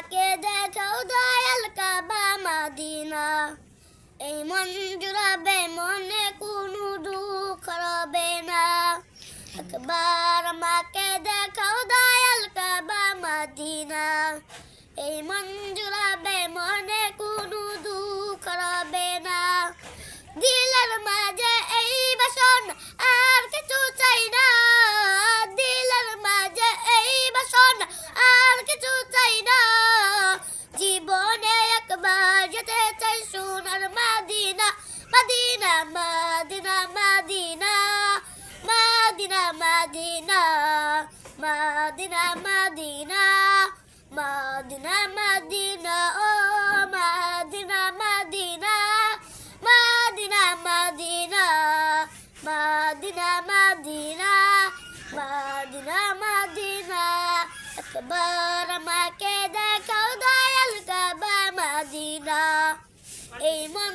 আমাকে দেখাও দয়াল কাবা মাদিনা। এই মন জুড়াবে মনে কোনো দুঃখ রবে না। একবার আমাকে দেখাও দয়াল কাবা মাদিনা। এই মন জুড়াবে মনে কোনো দুঃখ রবে না। দিলের মাঝে মাদিনা মাদিনা মাদিনা মাদিনা মাদিনা মাদিনা মাদিনা মাদিনা মাদিনা ও মাদিনা মাদিনা মাদিনা মাদিনা মাদিনা মাদিনা মাদিনা মাদিনা একবার আমাকে দেখাও দয়াল কাবা মাদিনা এই মন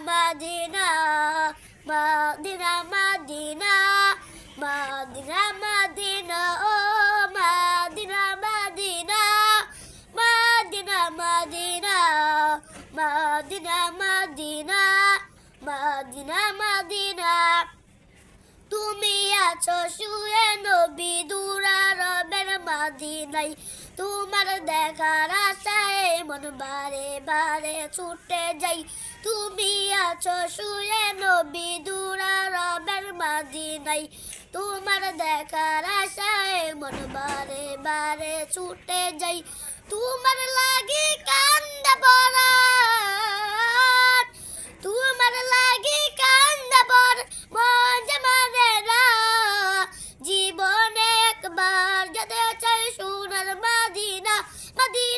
মাদিনা মাদিনা মাদিনা মাদিনা মাদিনা ও মাদিনা মাদিনা মাদিনা মাদিনা মাদিনা মাদিনা মাদিনা মাদিনা তুমি আছো শুয়ে নবী দুরা রবের মাদিনাই তোমার দেখার আশায় মন বারে বারে ছুটে যাই। তুমি আছো শুয়ে নবী দূরা রবের মাদিনাই তোমার দেখার আশায় মন বারে বারে ছুটে যাই। তোমার লাগি কান্দা বরাত